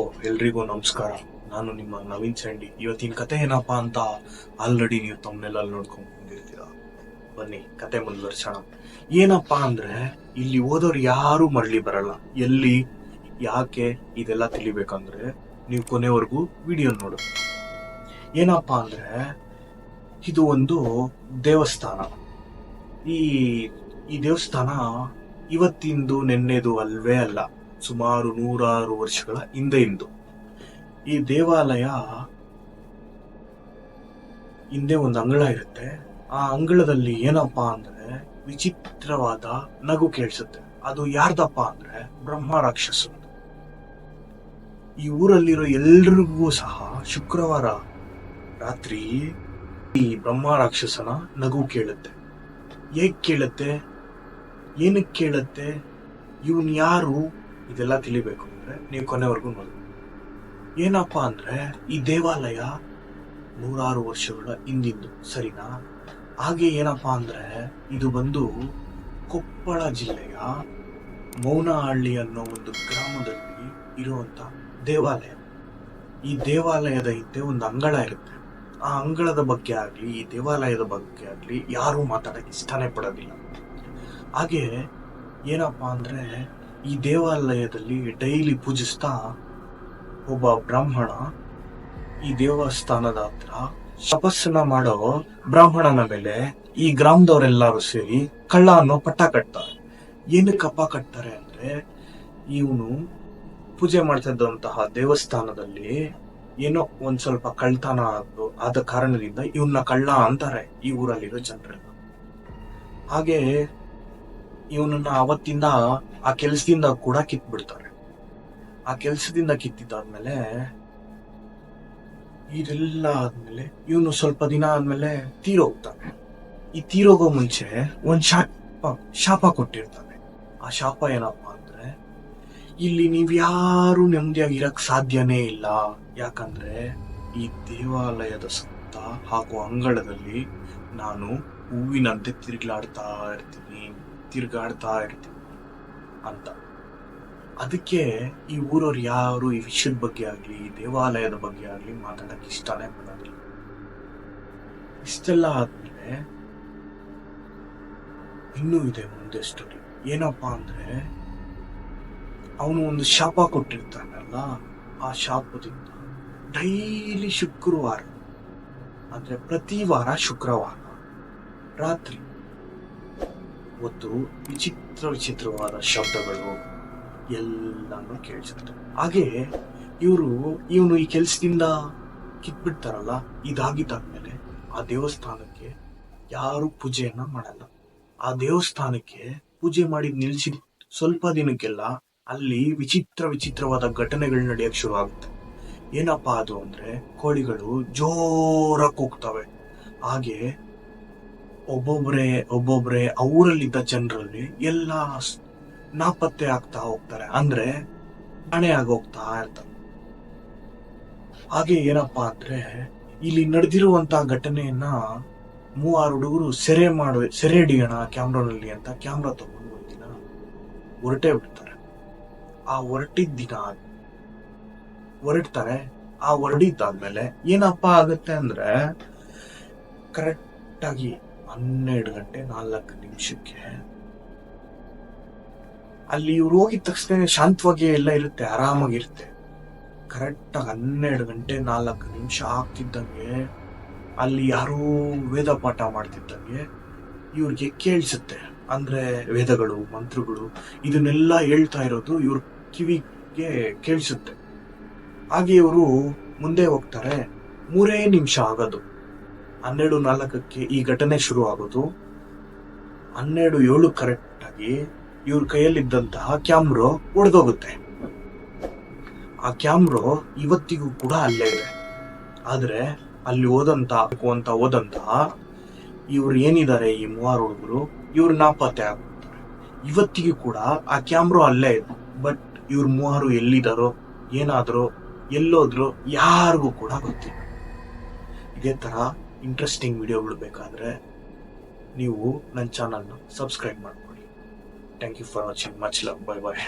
ಎಲ್ರಿಗೂ ನಮಸ್ಕಾರ. ನಾನು ನಿಮ್ಮ ನವೀನ್ ಚಂಡಿ. ಇವತ್ತಿನ ಕತೆ ಏನಪ್ಪಾ ಅಂತ ಆಲ್ರೆಡಿ ನೀವು ತಮ್ಮನೆಲ್ಲ ನೋಡ್ಕೊಂಡು ಬಂದಿರ್ತೀರ ಬನ್ನಿ, ಕತೆ ಮುಂದುವರ್ಸೋಣ. ಏನಪ್ಪಾ ಅಂದ್ರೆ, ಇಲ್ಲಿ ಓದೋರು ಯಾರು ಮರಳಿ ಬರಲ್ಲ. ಎಲ್ಲಿ, ಯಾಕೆ, ಇದೆಲ್ಲ ತಿಳಿಬೇಕಂದ್ರೆ, ನೀವು ಕೊನೆವರೆಗೂ ವಿಡಿಯೋ ನೋಡು. ಏನಪ್ಪಾ ಅಂದ್ರೆ, ಇದು ಒಂದು ದೇವಸ್ಥಾನ. ಈ ಈ ದೇವಸ್ಥಾನ ಇವತ್ತಿಂದು, ನೆನ್ನೆದು ಅಲ್ವೇ ಅಲ್ಲ. ಸುಮಾರು ನೂರಾರು ವರ್ಷಗಳ ಹಿಂದೆ ಇಂದು ಈ ದೇವಾಲಯ ಹಿಂದೆ ಒಂದು ಅಂಗಳ ಇರುತ್ತೆ. ಆ ಅಂಗಳದಲ್ಲಿ ಏನಪ್ಪಾ ಅಂದ್ರೆ ವಿಚಿತ್ರವಾದ ನಗು ಕೇಳಿಸುತ್ತೆ. ಅದು ಯಾರ್ದಪ್ಪ ಅಂದ್ರೆ ಬ್ರಹ್ಮ ರಾಕ್ಷಸ ಈ ಊರಲ್ಲಿರೋ ಎಲ್ರಿಗೂ ಸಹ ಶುಕ್ರವಾರ ರಾತ್ರಿ ಈ ಬ್ರಹ್ಮ ರಾಕ್ಷಸನ ನಗು ಕೇಳುತ್ತೆ. ಹೇಗ್ ಕೇಳುತ್ತೆ? ಏನಕ್ಕೆ ಕೇಳುತ್ತೆ? ಇವನ್ ಯಾರು? ಇದೆಲ್ಲ ತಿಳಿಬೇಕು ಅಂದ್ರೆ ನೀವು ಕೊನೆವರೆಗೂ ನೋಡಿ. ಏನಪ್ಪಾ ಅಂದ್ರೆ ಈ ದೇವಾಲಯ ನೂರಾರು ವರ್ಷಗಳ ಹಿಂದಿದ್ದು, ಸರಿನಾ? ಹಾಗೆ ಏನಪ್ಪಾ ಅಂದ್ರೆ ಇದು ಬಂದು ಕೊಪ್ಪಳ ಜಿಲ್ಲೆಯ ಮೌನಹಳ್ಳಿ ಅನ್ನೋ ಒಂದು ಗ್ರಾಮದಲ್ಲಿ ಇರುವಂತ ದೇವಾಲಯ. ಈ ದೇವಾಲಯದ ಹಿಂದೆ ಒಂದು ಅಂಗಳ ಇರುತ್ತೆ. ಆ ಅಂಗಳದ ಬಗ್ಗೆ ಆಗಲಿ, ಈ ದೇವಾಲಯದ ಬಗ್ಗೆ ಆಗಲಿ ಯಾರು ಮಾತಾಡಕ್ಕೆ ಇಷ್ಟನೇ ಪಡೋದಿಲ್ಲ. ಹಾಗೆ ಏನಪ್ಪಾ ಅಂದ್ರೆ ಈ ದೇವಾಲಯದಲ್ಲಿ ಡೈಲಿ ಪೂಜಿಸ್ತಾ ಒಬ್ಬ ಬ್ರಾಹ್ಮಣ ಈ ದೇವಸ್ಥಾನದ ಹತ್ರ ತಪಸ್ಸನ್ನ ಮಾಡೋ ಬ್ರಾಹ್ಮಣನ ಮೇಲೆ ಈ ಗ್ರಾಮದವರೆಲ್ಲರೂ ಸೇರಿ ಕಳ್ಳ ಅನ್ನೋ ಪಟ್ಟ ಕಟ್ತಾರೆ. ಏನಕ್ಕಪ್ಪ ಕಟ್ತಾರೆ ಅಂದ್ರೆ ಇವನು ಪೂಜೆ ಮಾಡ್ತಿದ್ದಂತಹ ದೇವಸ್ಥಾನದಲ್ಲಿ ಏನೋ ಒಂದ್ ಸ್ವಲ್ಪ ಕಳ್ತನ ಆದ ಕಾರಣದಿಂದ ಇವನ್ನ ಕಳ್ಳ ಅಂತಾರೆ ಈ ಊರಲ್ಲಿರೋ ಜನರೆಲ್ಲ. ಹಾಗೆ ಇವನನ್ನ ಅವತ್ತಿಂದ ಆ ಕೆಲಸದಿಂದ ಕೂಡ ಕಿತ್ಬಿಡ್ತಾರೆ. ಆ ಕೆಲ್ಸದಿಂದ ಕಿತ್ತಿದ್ದಾದ್ಮೇಲೆ ಇದೆಲ್ಲ ಆದ್ಮೇಲೆ, ಇವನು ಸ್ವಲ್ಪ ದಿನ ಆದ್ಮೇಲೆ ತೀರೋಗ್ತಾನೆ ಈ ತೀರೋಗೋ ಮುಂಚೆ ಒಂದ್ ಶಾಪ ಶಾಪ ಕೊಟ್ಟಿರ್ತಾನೆ. ಆ ಶಾಪ ಏನಪ್ಪಾ ಅಂದ್ರೆ, ಇಲ್ಲಿ ನೀವ್ಯಾರು ನೆಮ್ಮದಿಯಾಗಿ ಇರಕ್ ಸಾಧ್ಯನೇ ಇಲ್ಲ. ಯಾಕಂದ್ರೆ, ಈ ದೇವಾಲಯದ ಸುತ್ತ ಹಾಗೂ ಅಂಗಳದಲ್ಲಿ ನಾನು ಹೂವಿನಂತೆ ತಿರುಗ್ಲಾಡ್ತಾ ಇರ್ತೀನಿ. ತಿರುಗಾಡ್ತಾ ಇರ್ತೀವಿ ಅಂತ. ಅದಕ್ಕೆ ಈ ಊರವ್ರು ಯಾರು, ಈ ವಿಷಯದ ಬಗ್ಗೆ ಆಗಲಿ, ಈ ದೇವಾಲಯದ ಬಗ್ಗೆ ಆಗಲಿ ಮಾತಾಡಕ್ ಇಷ್ಟನೇ ಪಡೋದಿಲ್ಲ. ಇಷ್ಟೆಲ್ಲ ಆದ್ಮೇಲೆ ಇನ್ನೂ ಇದೆ ಮುಂದೆ ಸ್ಟೋರಿ ಏನಪ್ಪಾ ಅಂದ್ರೆ, ಅವನು ಒಂದು ಶಾಪ ಕೊಟ್ಟಿರ್ತಾನಲ್ಲ, ಆ ಶಾಪದಿಂದ ಡೈಲಿ ಶುಕ್ರವಾರ, ಅಂದ್ರೆ ಪ್ರತಿ ವಾರ ಶುಕ್ರವಾರ ರಾತ್ರಿ ಹೊತ್ತು ವಿಚಿತ್ರ ವಿಚಿತ್ರವಾದ ಶಬ್ದಗಳು ಎಲ್ಲಾನು ಕೇಳಿಸುತ್ತೆ. ಹಾಗೆ ಇವರು, ಇವನು ಈ ಕೆಲಸದಿಂದ ಕಿತ್ಬಿಡ್ತಾರಲ್ಲ, ಇದಾಗಿದ್ದಾದ್ಮೇಲೆ ಆ ದೇವಸ್ಥಾನಕ್ಕೆ ಯಾರು ಪೂಜೆಯನ್ನ ಮಾಡಲ್ಲ. ಆ ದೇವಸ್ಥಾನಕ್ಕೆ ಪೂಜೆ ಮಾಡಿ ನಿಲ್ಸಿ ಸ್ವಲ್ಪ ದಿನಕ್ಕೆಲ್ಲ ಅಲ್ಲಿ ವಿಚಿತ್ರ ವಿಚಿತ್ರವಾದ ಘಟನೆಗಳು ನಡೆಯಕ್ ಶುರು ಆಗುತ್ತೆ ಏನಪ್ಪಾ ಅದು ಅಂದ್ರೆ ಕೋಳಿಗಳು ಜೋರಾಗಿ ಕೂಗ್ತವೆ. ಹಾಗೆ ಒಬ್ಬೊಬ್ರೆ ಒಬ್ಬೊಬ್ರೆ ಅವರಲ್ಲಿದ್ದ ಜನರಲ್ಲಿ ಎಲ್ಲ ನಾಪತ್ತೆ ಆಗ್ತಾ ಹೋಗ್ತಾರೆ. ಅಂದ್ರೆ ಹಣೆ ಆಗೋಗ್ತಾ ಇರ್ತಾರೆ. ಹಾಗೆ ಏನಪ್ಪಾ ಅಂದ್ರೆ ಇಲ್ಲಿ ನಡೆದಿರುವಂತ ಘಟನೆಯನ್ನ ಮೂವಾರು ಹುಡುಗರು ಸೆರೆ ಮಾಡ ಸೆರೆ ಹಿಡಿಯೋಣ ಕ್ಯಾಮ್ರಾನಲ್ಲಿ ಅಂತ ಕ್ಯಾಮ್ರಾ ತಗೊಂಡು ದಿನ ಹೊರಟೇ ಬಿಡ್ತಾರೆ. ಆ ಹೊರಟಿದ ದಿನ ಹೊರಡ್ತಾರೆ. ಆ ಹೊರಡಿದ್ದಾದ್ಮೇಲೆ ಏನಪ್ಪಾ ಆಗುತ್ತೆ ಅಂದ್ರೆ ಕರೆಕ್ಟ್ ಆಗಿ ಹನ್ನೆರಡು ಗಂಟೆ, ನಾಲ್ಕು ನಿಮಿಷಕ್ಕೆ. ಅಲ್ಲಿ ಇವ್ರು ಹೋಗಿದ ತಕ್ಷಣ ಶಾಂತವಾಗಿ ಎಲ್ಲ ಇರುತ್ತೆ, ಆರಾಮಾಗಿರುತ್ತೆ. ಕರೆಕ್ಟ್ ಆಗಿ ಹನ್ನೆರಡು ಗಂಟೆ, ನಾಲ್ಕು ನಿಮಿಷ ಆಗ್ತಿದ್ದಂಗೆ ಅಲ್ಲಿ ಯಾರೂ ವೇದ ಪಾಠ ಮಾಡ್ತಿದ್ದಂಗೆ ಇವ್ರಿಗೆ ಕೇಳಿಸುತ್ತೆ. ಅಂದ್ರೆ ವೇದಗಳು, ಮಂತ್ರಗಳು, ಇದನ್ನೆಲ್ಲ ಹೇಳ್ತಾ ಇರೋದು ಇವ್ರ ಕಿವಿಗೆ ಕೇಳಿಸುತ್ತೆ. ಹಾಗೆ ಇವರು ಮುಂದೆ ಹೋಗ್ತಾರೆ. ಮೂರೇ ನಿಮಿಷ ಆಗೋದು. ಹನ್ನೆರಡು ನಾಲ್ಕಕ್ಕೆ ಈ ಘಟನೆ ಶುರು ಆಗೋದು ಹನ್ನೆರಡು ಏಳು ಕರೆಕ್ಟ್ ಆಗಿ ಇವ್ರ ಕೈಯಲ್ಲಿದ್ದಂತಹ ಕ್ಯಾಮ್ರೋ ಒಡೆದೋಗುತ್ತೆ. ಆ ಕ್ಯಾಮ್ರೋ ಇವತ್ತಿಗೂ ಕೂಡ ಅಲ್ಲೇ ಇದೆ. ಆದ್ರೆ ಅಲ್ಲಿ ಓದಂತ ಅಂತ ಓದಂತ ಇವ್ರು ಏನಿದ್ದಾರೆ ಈ ಮೂವರು ಹುಡುಗರು? ಇವ್ರು ನಾಪತ್ತೆ ಆಗ್ತಾರೆ ಇವತ್ತಿಗೂ ಕೂಡ ಆ ಕ್ಯಾಮ್ರೋ ಅಲ್ಲೇ ಇದೆ. ಬಟ್ ಇವ್ರ ಮೂವರು ಎಲ್ಲಿದ್ದಾರೋ ಏನಾದ್ರೋ, ಎಲ್ಲೋದ್ರು ಯಾರಿಗೂ ಕೂಡ ಗೊತ್ತಿಲ್ಲ. ಇದೇ ತರ ಇಂಟ್ರೆಸ್ಟಿಂಗ್ ವಿಡಿಯೋಗಳು ಬೇಕಾದರೆ ನೀವು ನನ್ನ ಚಾನಲ್ನ ಸಬ್ಸ್ಕ್ರೈಬ್ ಮಾಡಿಕೊಳ್ಳಿ. Thank you for watching much love bye bye